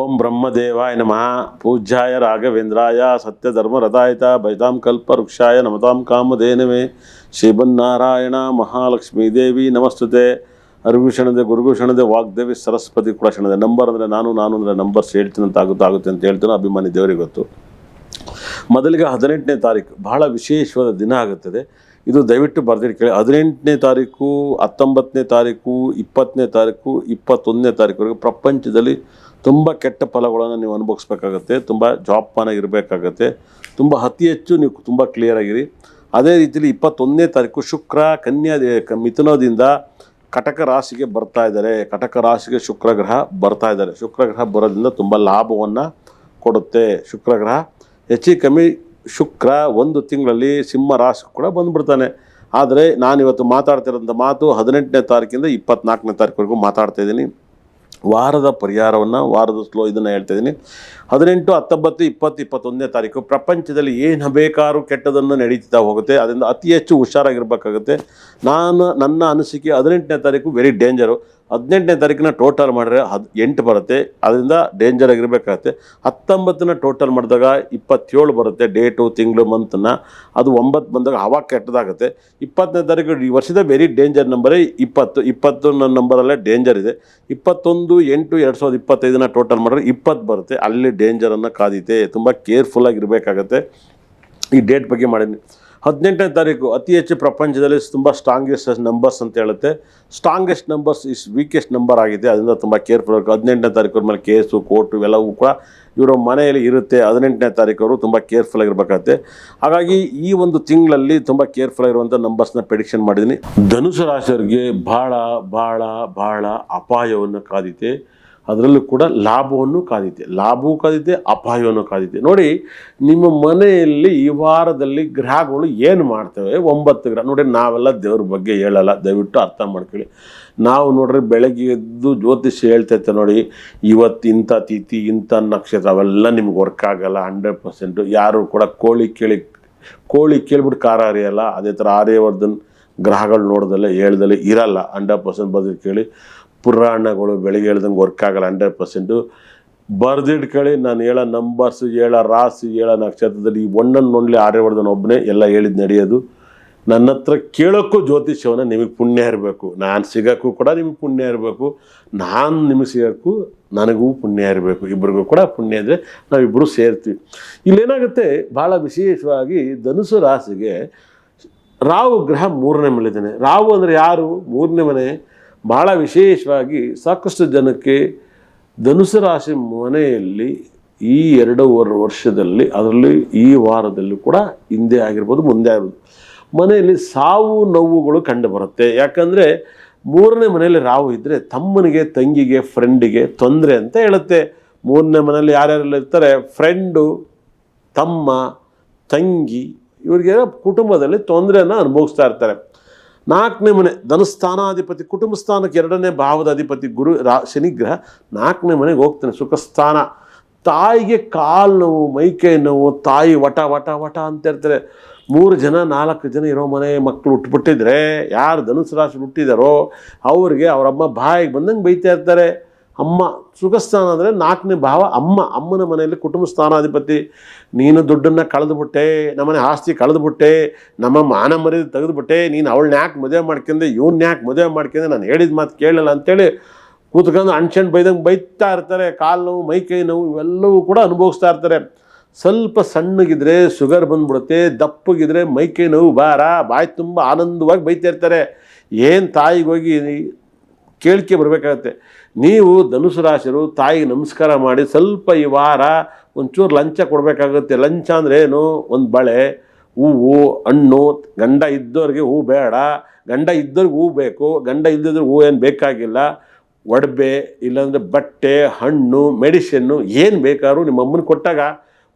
ಓಂ ಬ್ರಹ್ಮದೇವಾಯ ನಮಃ. ಪೂಜ್ಯಾಯ ರಾಘವೇಂದ್ರಾಯ ಸತ್ಯಧರ್ಮರಥಾಯತ ಭಜತಾಂ ಕಲ್ಪ ವೃಕ್ಷಾಯ ನಮತಾಂ ಕಾಮಧೇನವೇ. ಶ್ರೀಮನ್ನಾರಾಯಣ ಮಹಾಲಕ್ಷ್ಮೀ ದೇವಿ ನಮಸ್ತುತೆ. ಅರ್ವಿಷಣದೆ ಗುರುಗುಷಣದೆ ವಾಗ್ದೇವಿ ಸರಸ್ವತಿ ಕೂಡ ಕ್ಷಣದೆ ನಂಬರ್ ಅಂದರೆ ನಾನು ನಾನು ಅಂದರೆ ನಂಬರ್ಸ್ ಹೇಳ್ತೀನಿ ಅಂತ ಆಗುತ್ತೆ ಆಗುತ್ತೆ ಅಂತ ಹೇಳ್ತೀನಿ, ಅಭಿಮಾನಿ ದೇವರಿಗೆ ಗೊತ್ತು. ಮೊದಲಿಗೆ ಹದಿನೆಂಟನೇ ತಾರೀಕು, ಬಹಳ ವಿಶೇಷವಾದ ದಿನ ಆಗುತ್ತದೆ. ಇದು ದಯವಿಟ್ಟು ಬರ್ದಿರಿ ಕೇಳಿ. ಹದಿನೆಂಟನೇ ತಾರೀಕು, ಹತ್ತೊಂಬತ್ತನೇ ತಾರೀಕು, ಇಪ್ಪತ್ತನೇ ತಾರೀಕು, ಇಪ್ಪತ್ತೊಂದನೇ ತಾರೀಕುವರೆಗೆ ಪ್ರಪಂಚದಲ್ಲಿ ತುಂಬ ಕೆಟ್ಟ ಫಲಗಳನ್ನು ನೀವು ಅನುಭವಿಸ್ಬೇಕಾಗತ್ತೆ. ತುಂಬ ಜಾಪಾನಾಗಿರಬೇಕಾಗತ್ತೆ ತುಂಬ ಅತಿ ಹೆಚ್ಚು ನೀವು ತುಂಬ ಕ್ಲಿಯರ್ ಆಗಿರಿ. ಅದೇ ರೀತಿಯಲ್ಲಿ ಇಪ್ಪತ್ತೊಂದನೇ ತಾರೀಕು ಶುಕ್ರ, ಕನ್ಯಾ ಮಿಥುನದಿಂದ ಕಟಕ ರಾಶಿಗೆ ಬರ್ತಾ ಇದ್ದಾರೆ. ಕಟಕ ರಾಶಿಗೆ ಶುಕ್ರ ಗ್ರಹ ಬರ್ತಾ ಇದ್ದಾರೆ. ಶುಕ್ರ ಗ್ರಹ ಬರೋದ್ರಿಂದ ತುಂಬ ಲಾಭವನ್ನು ಕೊಡುತ್ತೆ. ಶುಕ್ರ ಗ್ರಹ ಹೆಚ್ಚು ಕಮ್ಮಿ ಶುಕ್ರ ಒಂದು ತಿಂಗಳಲ್ಲಿ ಸಿಂಹ ರಾಶಿ ಕೂಡ ಬಂದ್ಬಿಡ್ತಾನೆ. ಆದರೆ ನಾನಿವತ್ತು ಮಾತಾಡ್ತಿರೋಂಥ ಮಾತು ಹದಿನೆಂಟನೇ ತಾರೀಕಿಂದ ಇಪ್ಪತ್ನಾಲ್ಕನೇ ತಾರೀಕುವರೆಗೂ ಮಾತಾಡ್ತಾ ಇದ್ದೀನಿ. ವಾರದ ಪರಿಹಾರವನ್ನು, ವಾರದ ಸ್ಲೋ ಇದನ್ನು ಹೇಳ್ತಾ ಇದ್ದೀನಿ. ಹದಿನೆಂಟು, ಹತ್ತೊಂಬತ್ತು, ಇಪ್ಪತ್ತು, ಇಪ್ಪತ್ತೊಂದನೇ ತಾರೀಕು ಪ್ರಪಂಚದಲ್ಲಿ ಏನು ಬೇಕಾದ್ರೂ ಕೆಟ್ಟದನ್ನು ನಡೀತಾ ಹೋಗುತ್ತೆ. ಅದರಿಂದ ಅತಿ ಹೆಚ್ಚು ಹುಷಾರಾಗಿರ್ಬೇಕಾಗುತ್ತೆ. ನಾನು ನನ್ನ ಅನಿಸಿಕೆ ಹದಿನೆಂಟನೇ ತಾರೀಕು ವೆರಿ ಡೇಂಜರು ಹದಿನೆಂಟನೇ ತಾರೀಕಿನ ಟೋಟಲ್ ಮಾಡಿದ್ರೆ ಹದ್ ಎಂಟು ಬರುತ್ತೆ. ಅದರಿಂದ ಡೇಂಜರ್ ಆಗಿರಬೇಕಾಗತ್ತೆ. ಹತ್ತೊಂಬತ್ತನ್ನ ಟೋಟಲ್ ಮಾಡಿದಾಗ ಇಪ್ಪತ್ತೇಳು ಬರುತ್ತೆ ಡೇಟು ತಿಂಗಳು ಮಂತನ್ನ ಅದು ಒಂಬತ್ತು ಬಂದಾಗ ಅವಾಗ ಕೆಟ್ಟದಾಗುತ್ತೆ. ಇಪ್ಪತ್ತನೇ ತಾರೀಕು ಈ ವರ್ಷದ ವೆರಿ ಡೇಂಜರ್ ನಂಬರೇ ಇಪ್ಪತ್ತು. ಇಪ್ಪತ್ತು ನಂಬರಲ್ಲೇ ಡೇಂಜರ್ ಇದೆ. ಇಪ್ಪತ್ತೊಂದು, ಎಂಟು, ಎರಡು ಸಾವಿರದ ಇಪ್ಪತ್ತೈದನ್ನ ಟೋಟಲ್ ಮಾಡಿದ್ರೆ ಇಪ್ಪತ್ತು ಬರುತ್ತೆ. ಅಲ್ಲಿ ಡೇಂಜರನ್ನು ಕಾದಿದೆ ತುಂಬ ಕೇರ್ಫುಲ್ಲಾಗಿ ಇರಬೇಕಾಗತ್ತೆ ಈ ಡೇಟ್ ಬಗ್ಗೆ ಮಾಡೀನಿ ಹದಿನೆಂಟನೇ ತಾರೀಕು ಅತಿ ಹೆಚ್ಚು ಪ್ರಪಂಚದಲ್ಲಿ ತುಂಬ ಸ್ಟ್ರಾಂಗೆಸ್ಟ್ ನಂಬರ್ಸ್ ಅಂತ ಹೇಳುತ್ತೆ. Strongest numbers is weakest number ಆಗಿದೆ. ಅದರಿಂದ ತುಂಬ ಕೇರ್ಫುಲ್ ಆಗಬೇಕು ಹದಿನೆಂಟನೇ ತಾರೀಕು ಮೇಲೆ ಕೇಸು ಕೋರ್ಟು ಇವೆಲ್ಲವೂ ಕೂಡ ಇವರ ಮನೆಯಲ್ಲಿ ಇರುತ್ತೆ. ಹದಿನೆಂಟನೇ ತಾರೀಕವರು ತುಂಬ ಕೇರ್ಫುಲ್ ಆಗಿರ್ಬೇಕಾಗತ್ತೆ. ಹಾಗಾಗಿ ಈ ಒಂದು ತಿಂಗಳಲ್ಲಿ ತುಂಬ ಕೇರ್ಫುಲ್ ಆಗಿರುವಂಥ ನಂಬರ್ಸ್ನ ಪ್ರೆಡಿಕ್ಷನ್ ಮಾಡಿದ್ದೀನಿ ಧನುಸು ರಾಶಿಯವರಿಗೆ ಭಾಳ ಭಾಳ ಭಾಳ ಅಪಾಯವನ್ನು ಕಾದಿದೆ. ಅದರಲ್ಲೂ ಕೂಡ ಲಾಭವನ್ನು ಕಾದಿದೆ. ಲಾಭವೂ ಕಾದಿದೆ, ಅಪಾಯವನ್ನು ಕಾದಿದೆ. ನೋಡಿ, ನಿಮ್ಮ ಮನೆಯಲ್ಲಿ ಈ ವಾರದಲ್ಲಿ ಗ್ರಹಗಳು ಏನು ಮಾಡ್ತವೆ? ಒಂಬತ್ತು ಗ್ರಹ. ನೋಡಿ, ನಾವೆಲ್ಲ ದೇವ್ರ ಬಗ್ಗೆ ಹೇಳಲ್ಲ. ದಯವಿಟ್ಟು ಅರ್ಥ ಮಾಡ್ಕೊಳ್ಳಿ. ನಾವು ನೋಡ್ರಿ, ಬೆಳಗ್ಗೆ ಎದ್ದು ಜ್ಯೋತಿಷ್ಯ ಹೇಳ್ತೈತೆ ನೋಡಿ, ಇವತ್ತು ಇಂಥ ತಿಥಿ, ಇಂಥ ನಕ್ಷತ್ರ, ಅವೆಲ್ಲ ನಿಮ್ಗೆ ವರ್ಕ್ ಆಗಲ್ಲ ಹಂಡ್ರೆಡ್ ಪರ್ಸೆಂಟು ಯಾರು ಕೂಡ ಕೋಳಿ ಕೇಳಿ, ಕೋಳಿ ಕೇಳ್ಬಿಟ್ಟು ಕಾರ ಅರಿಯಲ್ಲ ಅದೇ ಥರ ಆರ್ಯವರ್ಧನ್ ಗ್ರಹಗಳು ನೋಡ್ದಲ್ಲೇ, ಹೇಳ್ದಲ್ಲೇ ಇರಲ್ಲ. ಹಂಡ್ರೆಡ್ ಪರ್ಸೆಂಟ್ ಬದಲು ಕೇಳಿ. ಪುರಾಣಗಳು ಬೆಳಿಗ್ಗೆ ಹೇಳ್ದಂಗೆ ವರ್ಕ್ ಆಗಲ್ಲ ಹಂಡ್ರೆಡ್ ಪರ್ಸೆಂಟು ಬರ್ದಿಟ್ಕೊಳ್ಳಿ ನಾನು ಹೇಳೋ ನಂಬರ್ಸ್ ಹೇಳೋ ರಾಸು ಹೇಳೋ ನಕ್ಷತ್ರದಲ್ಲಿ ಈ ಒಂದನ್ನು ನೋಡಲಿ ಆರ್ಯವರ್ಧನ್ ಒಬ್ಬನೇ ಎಲ್ಲ ಹೇಳಿದ್ ನಡೆಯೋದು. ನನ್ನ ಹತ್ರ ಕೇಳೋಕ್ಕೂ ಜ್ಯೋತಿಷ್ಯವನ್ನು ನಿಮಗೆ ಪುಣ್ಯ ಇರಬೇಕು. ನಾನು ಸಿಗೋಕ್ಕೂ ಕೂಡ ನಿಮಗೆ ಪುಣ್ಯ ಇರಬೇಕು. ನಾನು ನಿಮಗೆ ಸಿಗೋಕ್ಕೂ ನನಗೂ ಪುಣ್ಯ ಇರಬೇಕು. ಇಬ್ಬರಿಗೂ ಕೂಡ ಪುಣ್ಯ ಇದ್ದರೆ ನಾವಿಬ್ಬರು ಸೇರ್ತೀವಿ. ಇಲ್ಲೇನಾಗುತ್ತೆ ಭಾಳ ವಿಶೇಷವಾಗಿ ಧನುಸು ರಾಸಿಗೆ ರಾಹು ಗ್ರಹ ಮೂರನೇ ಮನೆಯಲ್ಲಿದ್ದಾನೆ ರಾಹು ಅಂದರೆ ಯಾರು? ಮೂರನೇ ಮನೆ. ಭಾಳ ವಿಶೇಷವಾಗಿ ಸಾಕಷ್ಟು ಜನಕ್ಕೆ ಧನುಸು ರಾಶಿ ಮನೆಯಲ್ಲಿ ಈ ಎರಡೂವರೆ ವರ್ಷದಲ್ಲಿ, ಅದರಲ್ಲಿ ಈ ವಾರದಲ್ಲಿ ಕೂಡ ಹಿಂದೆ ಆಗಿರ್ಬೋದು, ಮುಂದೆ ಆಗಿರ್ಬೋದು. ಮನೆಯಲ್ಲಿ ಸಾವು ನೋವುಗಳು ಕಂಡು ಬರುತ್ತೆ. ಯಾಕಂದರೆ ಮೂರನೇ ಮನೆಯಲ್ಲಿ ರಾವು ಇದ್ದರೆ ತಮ್ಮನಿಗೆ, ತಂಗಿಗೆ ಫ್ರೆಂಡಿಗೆ ತೊಂದರೆ ಅಂತ ಹೇಳುತ್ತೆ. ಮೂರನೇ ಮನೆಯಲ್ಲಿ ಯಾರ್ಯಾರೆಲ್ಲ ಇರ್ತಾರೆ? ಫ್ರೆಂಡು ತಮ್ಮ, ತಂಗಿ ಇವರಿಗೆ ಕುಟುಂಬದಲ್ಲಿ ತೊಂದರೆಯನ್ನು ಅನುಭವಿಸ್ತಾ ಇರ್ತಾರೆ. ನಾಲ್ಕನೇ ಮನೆ ಧನಸ್ಥಾನಾಧಿಪತಿ ಕುಟುಂಬ ಸ್ಥಾನಕ್ಕೆ ಎರಡನೇ ಭಾವದ ಅಧಿಪತಿ ಗುರು ರಾ ಶನಿಗ್ರಹ ನಾಲ್ಕನೇ ಮನೆಗೆ ಹೋಗ್ತಾನೆ, ಸುಖಸ್ಥಾನ. ತಾಯಿಗೆ ಕಾಲು ನೋವು, ಮೈಕೈ ನೋವು, ತಾಯಿ ವಟ ವಟ ವಟ ಅಂತ ಇರ್ತಾರೆ ಮೂರು ಜನ, ನಾಲ್ಕು ಜನ ಇರೋ ಮನೆ ಮಕ್ಕಳು ಹುಟ್ಟುಬಿಟ್ಟಿದ್ರೆ ಯಾರು ಧನುಸು ರಾಶಿ ಹುಟ್ಟಿದಾರೋ, ಅವ್ರಿಗೆ ಅವರಮ್ಮ ಬಾಯಿಗೆ ಬಂದಂಗೆ ಬೈತಾ ಇರ್ತಾರೆ. ಅಮ್ಮ, ಸುಖಸ್ಥಾನ ಅಂದರೆ ನಾಲ್ಕನೇ ಭಾವ ಅಮ್ಮ. ಅಮ್ಮನ ಮನೆಯಲ್ಲಿ ಕುಟುಂಬ ಸ್ಥಾನಾಧಿಪತಿ. ನೀನು ದುಡ್ಡನ್ನು ಕಳೆದುಬಿಟ್ಟೆ, ನಮ್ಮನೆ ಆಸ್ತಿ ಕಳೆದುಬಿಟ್ಟೆ, ನಮ್ಮ ಮಾನ ಮರ್ಯಾದೆ ತೆಗೆದುಬಿಟ್ಟೆ, ನೀನು ಅವಳನ್ನ ಯಾಕೆ ಮದುವೆ ಮಾಡ್ಕೊಂಡೆ ಇವ್ನ ಯಾಕೆ ಮದುವೆ ಮಾಡ್ಕೊಂಡೆ, ನಾನು ಹೇಳಿದ ಮಾತು ಕೇಳಲ್ಲ ಅಂತೇಳಿ ಕೂತ್ಕೊಂಡು ಅಣ್ಸಂಡು ಬೈದಂಗೆ ಬೈತಾ ಇರ್ತಾರೆ. ಕಾಲು ನೋವು ಮೈಕೈ ನೋವು, ಇವೆಲ್ಲವೂ ಕೂಡ ಅನುಭವಿಸ್ತಾ ಇರ್ತಾರೆ. ಸ್ವಲ್ಪ ಸಣ್ಣಗಿದ್ರೆ ಶುಗರ್ ಬಂದ್ಬಿಡುತ್ತೆ, ದಪ್ಪಗಿದ್ರೆ ಮೈಕೈ ನೋವು, ಬಾರ. ಬಾಯಿ ತುಂಬ ಆನಂದವಾಗಿ ಬೈತಾ ಇರ್ತಾರೆ. ಏನು ತಾಯಿಗೆ ಹೋಗಿ ಕೇಳಿಕೆ ಬರಬೇಕಾಗತ್ತೆ. ನೀವು ಧನುಸು ರಾಶಿರು ತಾಯಿಗೆ ನಮಸ್ಕಾರ ಮಾಡಿ ಸ್ವಲ್ಪ ಈ ವಾರ ಒಂಚೂರು ಲಂಚ ಕೊಡಬೇಕಾಗುತ್ತೆ. ಲಂಚ ಅಂದರೆ ಏನು? ಒಂದು ಬಳೆ, ಹೂವು, ಹಣ್ಣು, ಗಂಡ ಇದ್ದವ್ರಿಗೆ ಹೂ ಬೇಡ. ಗಂಡ ಇದ್ದವ್ರಿಗೆ ಹೂ ಬೇಕು. ಗಂಡ ಇಲ್ಲದಿದ್ರೆ ಹೂ ಏನು ಬೇಕಾಗಿಲ್ಲ. ಒಡಬೆ ಇಲ್ಲಾಂದರೆ ಬಟ್ಟೆ, ಹಣ್ಣು, ಮೆಡಿಸಿನ್ನು ಏನು ಬೇಕಾದ್ರೂ ನಿಮ್ಮ ಅಮ್ಮನ ಕೊಟ್ಟಾಗ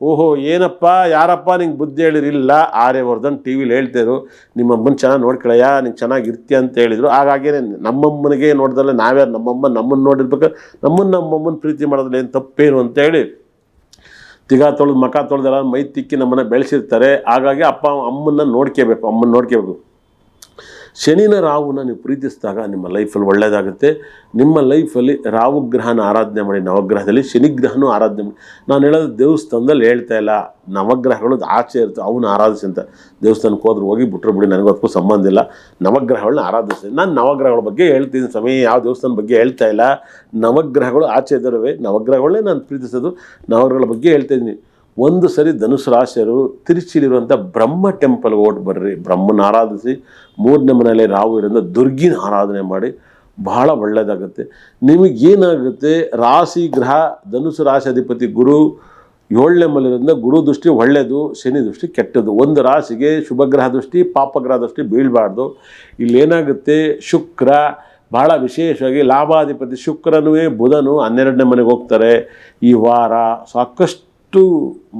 ಓಹೋ, ಏನಪ್ಪ, ಯಾರಪ್ಪ ನಿಂಗೆ ಬುದ್ಧಿ ಹೇಳಿರಿಲ್ಲ ಆರ್ಯವರ್ಧನ್ ಟಿ ವಿಲಿ ಹೇಳ್ತಿದ್ರು ನಿಮ್ಮ ಅಮ್ಮನ ಚೆನ್ನಾಗಿ ನೋಡ್ಕೊಳಯ್ಯ, ನೀನು ಚೆನ್ನಾಗಿರ್ತೀಯ ಅಂತ ಹೇಳಿದರು. ಹಾಗಾಗಿ ನಮ್ಮಮ್ಮನಿಗೆ ನೋಡ್ದಲ್ಲ ನಾವ್ಯಾರು ನಮ್ಮಮ್ಮ ನಮ್ಮನ್ನು ನೋಡಿರ್ಬೇಕು? ನಮ್ಮನ್ನು ನಮ್ಮಮ್ಮನ ಪ್ರೀತಿ ಮಾಡೋದ್ರಲ್ಲಿ ಏನು ತಪ್ಪೇನು ಅಂತೇಳಿ ತಿಗ ತೊಳೆದು ಮಕ ತೊಳೆದೆಲ್ಲ ಮೈ ತಿಕ್ಕಿ ನಮ್ಮನ್ನು ಬೆಳೆಸಿರ್ತಾರೆ. ಹಾಗಾಗಿ ಅಪ್ಪ, ಅಮ್ಮನ್ನ ನೋಡ್ಕೋಬೇಕು ಅಮ್ಮನ ನೋಡ್ಕೋಬೇಕು. ಶನಿನ ರಾಹುನ ನೀವು ಪ್ರೀತಿಸಿದಾಗ ನಿಮ್ಮ ಲೈಫಲ್ಲಿ ಒಳ್ಳೆಯದಾಗುತ್ತೆ ನಿಮ್ಮ ಲೈಫಲ್ಲಿ ರಾಹು ಗ್ರಹನ ಆರಾಧನೆ ಮಾಡಿ, ನವಗ್ರಹದಲ್ಲಿ ಶನಿಗ್ರಹನೂ ಆರಾಧನೆ ಮಾಡಿ. ನಾನು ಹೇಳೋದು ದೇವಸ್ಥಾನದಲ್ಲಿ ಹೇಳ್ತಾ ಇಲ್ಲ ನವಗ್ರಹಗಳು ಆಚೆ ಇರ್ತವೆ ಅವನ್ನ ಆರಾಧಿಸಿ ಅಂತ. ದೇವಸ್ಥಾನಕ್ಕೆ ಹೋದ್ರೆ ಹೋಗಿ ಬಿಟ್ರು ಬಿಡಿ, ನನಗೆ ಅದಕ್ಕೂ ಸಂಬಂಧ ಇಲ್ಲ. ನವಗ್ರಹಗಳನ್ನ ಆರಾಧಿಸಿ. ನಾನು ನವಗ್ರಹಗಳ ಬಗ್ಗೆ ಹೇಳ್ತೀನಿ ಸಮಯ ಯಾವ ದೇವಸ್ಥಾನ ಬಗ್ಗೆ ಹೇಳ್ತಾ ಇಲ್ಲ. ನವಗ್ರಹಗಳು ಆಚೆ ಇದ್ದಾವೆ, ನವಗ್ರಹಗಳನ್ನೇ ನಾನು ಪ್ರೀತಿಸೋದು. ನವಗ್ರಹಗಳ ಬಗ್ಗೆ ಹೇಳ್ತಾ ಇದ್ದೀನಿ. ಒಂದು ಸರಿ ಧನುಸು ರಾಶಿಯರು ತಿರುಚಿಲಿರುವಂಥ ಬ್ರಹ್ಮ ಟೆಂಪಲ್ಗೆ ಓಟ್ ಬರ್ರಿ. ಬ್ರಹ್ಮನ ಆರಾಧಿಸಿ, ಮೂರನೇ ಮನೆಯಲ್ಲಿ ರಾವು ಇರೋದ್ರಿಂದ ದುರ್ಗಿನ ಆರಾಧನೆ ಮಾಡಿ, ಬಹಳ ಒಳ್ಳೆಯದಾಗುತ್ತೆ ನಿಮಗೇನಾಗುತ್ತೆ ರಾಶಿ ಗ್ರಹ, ಧನುಸು ರಾಶಿ ಅಧಿಪತಿ ಗುರು ಏಳನೇ ಮನೆಯಿಂದ ಗುರು ದೃಷ್ಟಿ ಒಳ್ಳೆಯದು ಶನಿ ದೃಷ್ಟಿ ಕೆಟ್ಟದ್ದು. ಒಂದು ರಾಶಿಗೆ ಶುಭಗ್ರಹ ದೃಷ್ಟಿ ಪಾಪಗ್ರಹ ದೃಷ್ಟಿ ಬೀಳಬಾರ್ದು. ಇಲ್ಲೇನಾಗುತ್ತೆ ಶುಕ್ರ ಭಾಳ ವಿಶೇಷವಾಗಿ ಲಾಭಾಧಿಪತಿ ಶುಕ್ರನೂ, ಬುಧನು ಹನ್ನೆರಡನೇ ಮನೆಗೆ ಹೋಗ್ತಾರೆ. ಈ ವಾರ ಸಾಕಷ್ಟು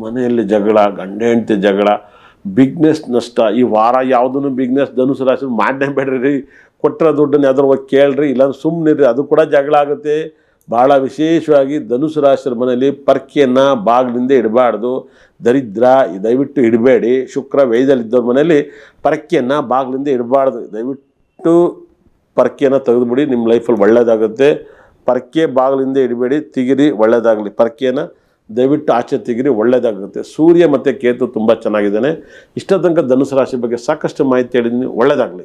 ಮನೆಯಲ್ಲಿ ಜಗಳ, ಗಂಡ ಹೆಂಡತಿ ಜಗಳ ಬಿಗ್ನೆಸ್ ನಷ್ಟ, ಈ ವಾರ ಯಾವುದನ್ನು ಬಿಗ್ನೆಸ್ ಧನುಸು ರಾಶಿ ಮಾಡೇ ಬೇಡ್ರಿ ಕೊಟ್ಟರೆ ದುಡ್ಡನ್ನ ಯಾವ್ದಾರು ಹೋಗಿ ಕೇಳ್ರಿ, ಇಲ್ಲಾಂದ್ರೆ ಸುಮ್ಮನಿರ್ರಿ ಅದು ಕೂಡ ಜಗಳ ಆಗುತ್ತೆ. ಭಾಳ ವಿಶೇಷವಾಗಿ ಧನುಸು ರಾಶಿಯ ಮನೆಯಲ್ಲಿ ಪರ್ಕೆಯನ್ನು ಬಾಗಿಲಿಂದ ಇಡಬಾರ್ದು. ದರಿದ್ರ, ದಯವಿಟ್ಟು ಇಡಬೇಡಿ. ಶುಕ್ರ ವೈದ್ಯಲ್ಲಿದ್ದವ್ರ ಮನೆಯಲ್ಲಿ ಪರ್ಕೆಯನ್ನು ಬಾಗಿಲಿಂದ ಇಡಬಾರ್ದು. ದಯವಿಟ್ಟು ಪರ್ಕೆಯನ್ನು ತೆಗೆದುಬಿಡಿ, ನಿಮ್ಮ ಲೈಫಲ್ಲಿ ಒಳ್ಳೆಯದಾಗುತ್ತೆ ಪರ್ಕೆ ಬಾಗಿಲಿಂದ ಇಡಬೇಡಿ, ತಿಗಿರಿ ಒಳ್ಳೆಯದಾಗಲಿ ಪರ್ಕೆಯನ್ನು ದಯವಿಟ್ಟು ಆಚೆ ತೆಗಿರಿ ಒಳ್ಳೆಯದಾಗುತ್ತೆ ಸೂರ್ಯ ಮತ್ತು ಕೇತು ತುಂಬ ಚೆನ್ನಾಗಿದ್ದಾನೆ. ಇಷ್ಟ ಧನುಸು ರಾಶಿ ಬಗ್ಗೆ ಸಾಕಷ್ಟು ಮಾಹಿತಿ ಹೇಳಿದ್ದೀನಿ ಒಳ್ಳೆಯದಾಗಲಿ